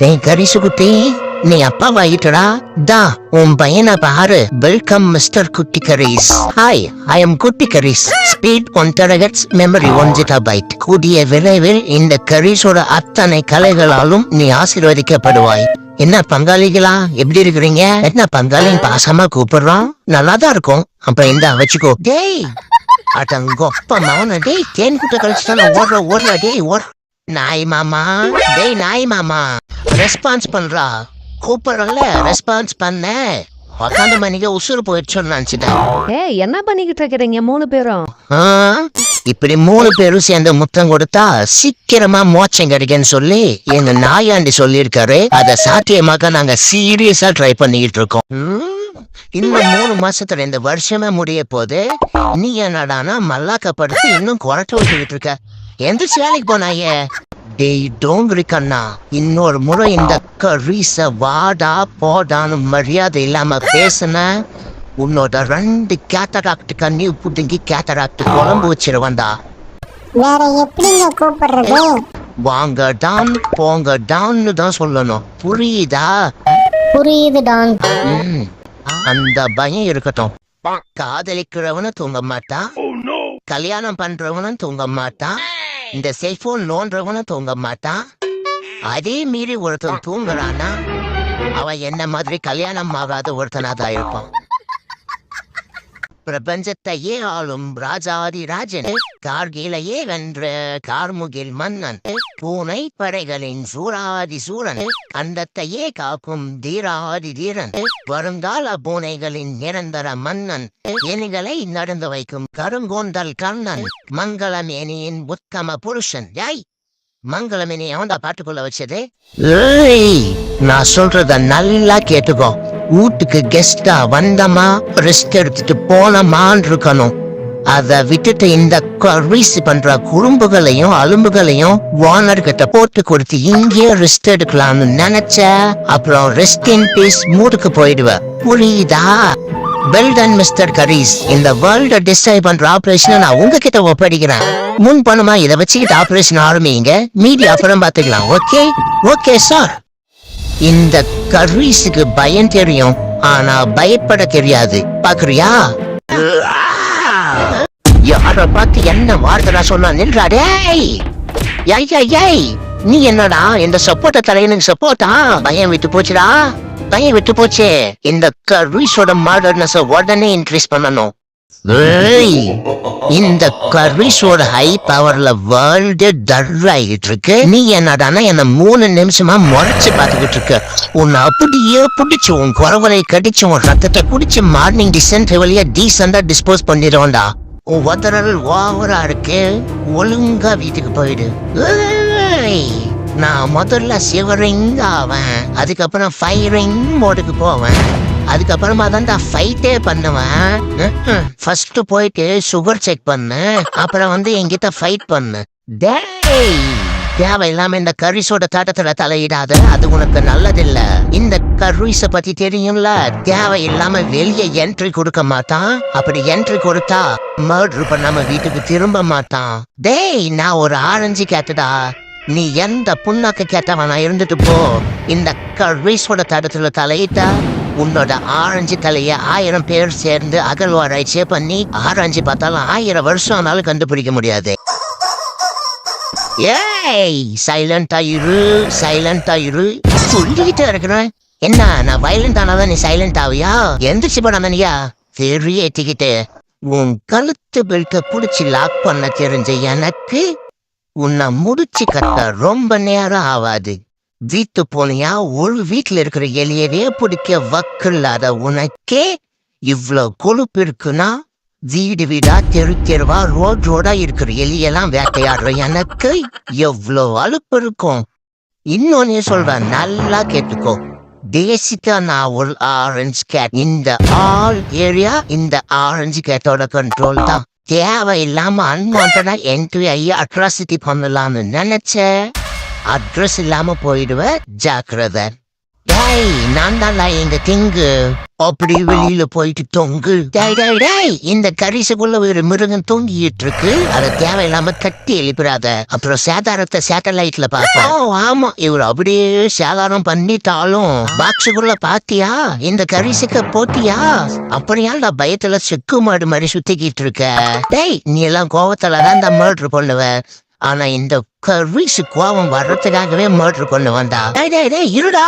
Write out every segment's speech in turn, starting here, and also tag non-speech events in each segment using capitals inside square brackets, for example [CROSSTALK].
டேய் கரிசு குட்டி நீ அப்பா வாயிட்டடா தா உன் பையனை பாரு. வெல்கம் மிஸ்டர் குட்டி கரீஸ் ஹாய் ஐ எம் குட்டி கரீஸ் speed one டெரகட்ஸ் memory one gigabyte கூடிய விரைவில் இந்த கரீஸோட அத்தனை கலைகளாலும் நீ ஆசீர்வதிக்கப்படுவாய். என்ன பங்காளிகளா? எப்படி இருக்கிறீங்க? என்ன பங்காளி பாசமா கூப்பிடுறோம் நல்லா தான் இருக்கும். அப்புறம் இந்த வச்சுக்கோ. டேய் அடங்கொப்ப மௌன. டேய் தேன் கூட்ட கழிச்சுட்டான ஓடுற ஓடுற டேய் ஓடுற. நாய் மாமா. டேய் நாய் மாமா. ரெஸ்பான்ஸ் பண்றா. கூப்பிடுறல ரெஸ்பான்ஸ் பண்ண. உக்காந்த மணிக்கு உசுறு போயிடுச்சோன்னு நினைச்சிட்டேன். ஏய் என்ன பண்ணிக்கிட்டு இருக்கிறீங்க மூணு பேரும்? இப்படி மூணு பேரும் சேர்ந்து முத்தம் கொடுத்தா சீக்கிரமா மோட்சம் கிடைக்குன்னு சொல்லி எங்க நாயாண்டி சொல்லியிருக்காரு. அத சாத்தியமாக்க நாங்க சீரியஸா ட்ரை பண்ணிக்கிட்டு இருக்கோம். இன்னும் மூணு மாசத்துல இந்த வருஷமே முடிய போது நீ என்னடானா மல்லாக்கப்படுத்தி இன்னும் குறைச்சு விட்டுக்கிட்டு இருக்க. எந்திரிச்சு வேலைக்கு போனாயே டேய் டோங்கரி கண்ணா இன்னொரு முறை இந்த கரீச வாடா போடான்னு மரியாதை இல்லாம பேசுன உன்னோட ரெண்டு கேட்டராக்ட் கண்ணி புடுங்கி கேட்டராக்ட் குழம்பு வச்சிருவண்டா. வேற எப்படிங்க கூப்பிடுறது? வாங்க டான் போங்க டான்னு தான் சொல்லணும். புரியுதா? புரியுது டான் அந்த பயம் இருக்கட்டும். காதலிக்கிறவன தூங்க மாட்டான். கல்யாணம் பண்றவனும் தூங்க மாட்டான். இந்த செல்போன் நோன்றவன தூங்க மாட்டான் அதே மீறி ஒருத்தன் தூங்குறான்னா அவன் என்ன மாதிரி கல்யாணம் ஆகாத ஒருத்தனா தான் இருப்பான். பிரபஞ்சத்தையே ஆளும் ராஜாதி ராஜன் கார்கிலையே வென்ற கார்முகில் மன்னன் பூனை படைகளின் சூராதி சூரன் கண்டத்தையே காக்கும் தீராதி தீரன் வருங்கால பூனைகளின் நிரந்தர மன்னன் எனிகளை நடந்து வைக்கும் கருங்கோந்தல் கண்ணன் மங்களமேனியின் உத்தம புருஷன். யாய் மங்களமேனி அவன்டா பாட்டுக்குள்ள வச்சது. நான் சொல்றத நல்லா கேட்டுக்கோ. வீட்டுக்கு கெஸ்டா வந்தமா ரெஸ்ட் எடுத்துட்டு போனமான்னு இருக்கணும். அதை விட்டுட்டு இந்த கரீஸ் பண்ற குறும்புகளையும் அலும்புகளையும் ஓனர் கிட்ட போட்டு கொடுத்து இங்கேயே ரெஸ்ட் எடுக்கலாம்னு நினைச்ச அப்புறம் ரெஸ்ட் இன் பீஸ் மூடுக்கு போயிடுவ. புரியுதா? வெல்டன் மிஸ்டர் கரீஸ் இந்த வேர்ல்ட டிஸ்ட்ராய் பண்ற ஆபரேஷனை நான் உங்ககிட்ட ஒப்படைக்கிறேன். முன் பணமா இதை வச்சுக்கிட்டு ஆபரேஷன் ஆரம்பிங்க. மீதி அப்புறம் பாத்துக்கலாம் ஓகே ஓகே சார் இந்த கர்வீஸுக்கு பயம் தெரியும் ஆனா பயப்பட தெரியாது. பாக்குறியா? யார பார்த்து என்ன வார்த்தை சொன்னா? நின்றா டேய்! ஏய் நீ என்னடா இந்த சப்போர்ட்ட தலையனுக்கு சப்போர்ட்டா பயம் விட்டு போச்சுடா? பயம் விட்டு போச்சே. இந்த கர்வீஸோட மாடர்னஸ உடனே இன்க்ரீஸ் பண்ணணும். இந்த கர்விஸோட ஹை பவர்ல வேர்ல்டு டர் ஆகிட்டு இருக்கு. நீ என்னடானா என்ன மூணு நிமிஷமா முறைச்சு பார்த்துக்கிட்டு இருக்க. உன்னை அப்படியே பிடிச்சு உன் குறவலை கடிச்சு உன் ரத்தத்தை குடிச்சு மார்னிங் டிசென்ட் வழியா டீசெண்டா டிஸ்போஸ் பண்ணிடுவோம்டா உன் உதறல் ஓவரா இருக்கு. ஒழுங்கா வீட்டுக்கு போயிடு. நான் முதல்ல சிவரிங் ஆவேன். அதுக்கப்புறம் ஃபைரிங் மோடுக்கு போவேன். அதுக்கப்புறமா தான் ஃபைட்டே பண்ணுவேன். ஃபர்ஸ்ட் போயிட்டு சுகர் செக் பண்ணு. அப்புறம் வந்து என்கிட்ட ஃபைட் பண்ணு. டேய் தேவையில்லாம இந்த கரிசோட தாட்டத்துல தலையிடாத. அது உனக்கு நல்லதில்ல. இந்த கர்ரீஸ பத்தி தெரியும்ல? தேவையில்லாம வெளியே என்ட்ரி கொடுக்க மாட்டான். அப்படி என்ட்ரி கொடுத்தா மர்டர் பண்ணாம வீட்டுக்கு திரும்ப மாட்டான். டேய் நான் ஒரு ஆரஞ்சு கேட்டுடா. நீ எந்த புண்ணாக்கு கேட்டவனா இருந்துட்டு போ. இந்த கர்ரீஸோட தடத்துல தலையிட்டா உன்னோட ஆரஞ்சு தலைய ஆயிரம் பேர் சேர்ந்து அகழ்வாராய்ச்சியை பண்ணி ஆரஞ்சு பார்த்தாலும் ஆயிரம் வருஷம் ஆனாலும் கண்டுபிடிக்க முடியாது. ஏய் சைலண்டா இரு சைலண்டா இரு. சொல்லிக்கிட்டே இருக்கிறேன் என்ன நான் வயலண்ட் ஆனாதான் நீ சைலண்ட் ஆவியா? எந்திரிச்சு போடாமனியா பெரிய ஏத்திக்கிட்டே. உன் கழுத்து பெல்ட்டை புடிச்சு லாக் பண்ண தெரிஞ்ச எனக்கு உன்னை முடிச்சு கத்த ரொம்ப நேரம் ஆகாது வீட்டு போனியா ஒரு வீட்டில் இருக்கிற எலியவே பிடிக்க வக்கில்லாத உனக்கே இவ்வளோ கொழுப்பு இருக்குன்னா வீடு வீடா தெரு தெருவா ரோட் ரோடா இருக்கிற எலியெல்லாம் வேட்டையாடுற எனக்கு எவ்வளோ அலுப்பு இருக்கும். இன்னொன்னு சொல்றேன் நல்லா கேட்டுக்கோ. பேசிக்கா நான் ஒரு ஆரஞ்சு கேட் இந்த ஆல் ஏரியா இந்த ஆரஞ்சு கேட்டோட கண்ட்ரோல் தான். தேவையில்லாம அன்வான்டா என்ட்ரி ஆகி அட்ராசிட்டி பண்ணலாம்னு நினைச்சேன். அட்ரஸ் இல்லாம போயிடுவ. ஜாக்கிரதை. டேய் நான் தான்டா எங்க திங்கு. அப்படி வெளியில போயிட்டு தொங்கு. டேய் டேய் டேய் இந்த கரிசுக்குள்ள ஒரு மிருகம் தொங்கிட்டு இருக்கு அதை தேவையில்லாம தட்டி எழுப்பிடாத. அப்புறம் சேதாரத்தை சேட்டலைட்ல பார்ப்போம் [LAUGHS] ஆமா இவர் அப்படியே சேதாரம் பண்ணிட்டாலும் பாக்ஸுக்குள்ள பாத்தியா? இந்த கரிசுக்க போட்டியா அப்படியால பயத்துல செக்கு மாடு மாதிரி சுத்திக்கிட்டு இருக்க டேய் நீ எல்லாம் கோவத்துல தான் இந்த மர்டர் பண்ணுவ. ஆனா இந்த கரிசு கோபம் வர்றதுக்காகவே மர்டர் கொண்டு வந்தா. டேய் இருடா.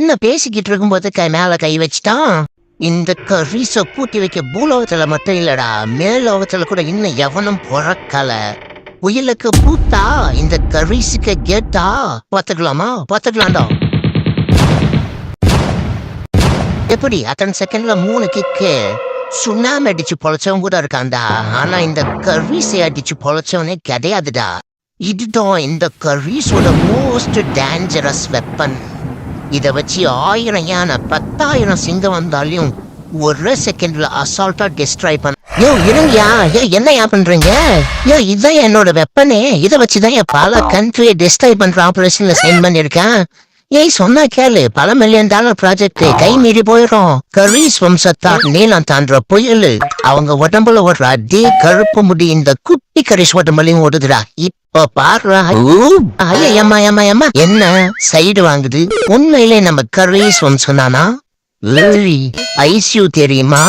என்ன பேசிக்கிட்டு இருக்கும்போது கை மேல கை வச்சுட்டான்? இந்த கரிச பூட்டி வைக்க பூலோகத்துல மட்டும் இல்லடா. மேலோகத்துல கூட இன்னும் எவனும் பிறக்கல. புயலுக்கு பூத்தா இந்த கரிசுக்கு கேட்டா. பாத்துக்கலாமா பார்த்துக்கலாம்டா. எப்படி? அத்தனை செகண்ட்ல மூணு கிக்கு சுண்ணாம அடிச்சு பொழைச்சவன் கூட இருக்கான்டா. ஆனா இந்த கர்வீஸை அடிச்சு பொழைச்சவனே கிடையாதுடா. இதுதான் இந்த கரீஸோட மோஸ்ட் டேஞ்சரஸ் வெப்பன் இத வச்சு ஆயிரம் யானை பத்தாயிரம் சிங்கம் வந்தாலையும் ஒரு செகண்ட்ல அசால்ட்டா டிஸ்ட்ராய் பண்ண யோ இருங்கயா ஏ என்னையா பண்றீங்க? யோ இதுதான் என்னோட வெப்பனே இதை வச்சுதான் என் பல கண்ட்ரியை டிஸ்ட்ராய் பண்ற ஆபரேஷன்ல சென்ட் பண்ணிருக்கேன் ஏய் சொன்னா கேளு. பல மில்லியன் டாலர் ப்ராஜெக்ட் கை மீறி போயிடும் கரீஸ் வம்சத்தார் நீளம் தாண்டுற புயல். அவங்க உடம்புல ஓடுற அதே கருப்பு முடி இந்த குட்டி கரீஸ் உடம்புலையும் ஓடுதுடா. இப்போ பாருடா ஐயம்மா ஏம்மா ஏம்மா என்ன சைடு வாங்குது? உண்மையிலே நம்ம கரீஸ் வம்சம் தானா ஐசியூ தெரியுமா?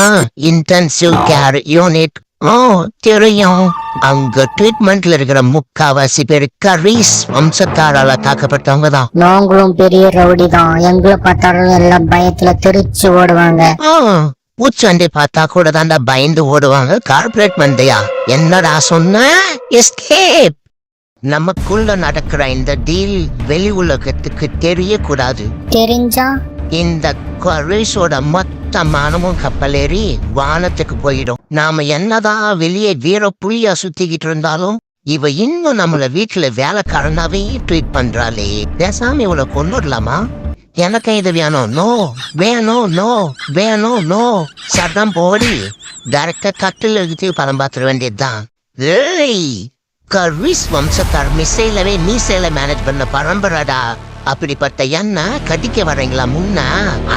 இன்டென்சிவ் கேர் யூனிட் ஓ தெரியும். அங்க ட்ரீட்மெண்ட்ல இருக்கிற முக்காவாசி பேர் கரீஸ் வம்சத்தாரால தாக்கப்பட்டவங்க தான் நாங்களும் பெரிய ரவுடி தான் எங்களை பார்த்தாலும் எல்லாம் பயத்துல தெரிச்சு ஓடுவாங்க. பூச்சாண்டி பார்த்தா கூட தாண்டா பயந்து ஓடுவாங்க. கார்பரேட் மண்டையா? என்னடா சொன்ன? எஸ்கேப் நமக்குள்ள நடக்கிற இந்த டீல் வெளி உலகத்துக்கு தெரியக்கூடாது. தெரிஞ்சா? இந்த கரீஸோட மொத்த மானமும் கப்பலேறி வானத்துக்கு போயிடும். நாம என்னதான் வெளியே வீர புலியா சுத்திக்கிட்டு இருந்தாலும் இவ இன்னும் நம்மள வீட்டுல வேலைக்காரனாவே ட்ரீட் பண்றாளே. பேசாம இவளை கொண்டுடலாமா எனக்கு இது வேணும். நோ வேணும் நோ வேணும் நோ. சட்டம் போடி. டைரக்டா கட்டில் எடுத்து படம் பார்த்துட வேண்டியதுதான். ஏய் கர்விஸ் வம்சத்தார் மிசைலவே மீசைல மேனேஜ் பண்ண பரம்பரைடா. அப்படிப்பட்ட என்ன கடிக்க வரீங்களா முன்ன?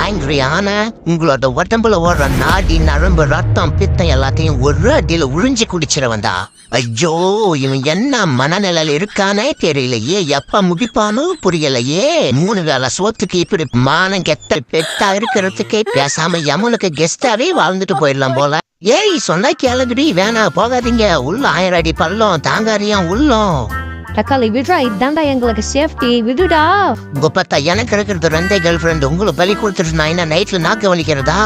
ஆங்கிரியான உங்களோட உடம்புல ஓடுற நாடி நரம்பு ரத்தம் பித்தம் எல்லாத்தையும் ஒரு அடியில உறிஞ்சி குடிச்சிட வந்தா ஐயோ இவன் என்ன மனநிலையில இருக்கானே தெரியலையே. எப்ப முடிப்பானோ புரியலையே. மூணு வேளை சோத்துக்கு இப்படி மானம் கெட்ட பெட்டா இருக்கிறதுக்கே பேசாம யமுனுக்கு கெஸ்டாவே வாழ்ந்துட்டு போயிடலாம் போல. ஏய் சொன்னா கேளுங்கடி வேணா போகாதீங்க. உள்ள ஆயிரம் அடி பள்ளம் தாங்காரியா உள்ளம். தக்காளி விடுறா இதாண்டா எங்களுக்கு சேஃப்டி விடுடா. உங்க பார்த்தா எனக்கு இருக்கிறது ரெண்டே கேர்ள் ஃப்ரெண்ட் உங்களுக்கு பலி கொடுத்துட்டு நான் என்ன நைட்ல நாக்கு வலிக்கிறதா?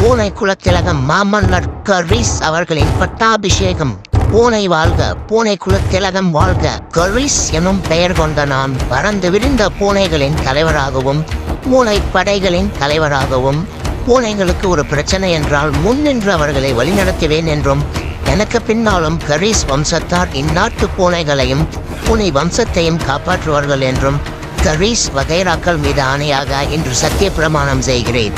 பூனை குலத்திலகம் மாமன்னர் கரிஸ் அவர்களின் பட்டாபிஷேகம். பூனை வாழ்க பூனை குலத்திலகம் வாழ்க. கரிஸ் எனும் பெயர் கொண்ட நான் பறந்து விரிந்த பூனைகளின் தலைவராகவும் பூனை படைகளின் தலைவராகவும் பூனைகளுக்கு ஒரு பிரச்சனை என்றால் முன் நின்று அவர்களை வழிநடத்துவேன் என்றும் எனக்கு பின்னாலும் கரீஸ் வம்சத்தார் இந்நாட்டு பூனைகளையும் பூனை வம்சத்தையும் காப்பாற்றுவார்கள் என்றும் கரீஸ் வகைராக்கள் மீது ஆணையாக இன்று சத்திய பிரமாணம் செய்கிறேன்.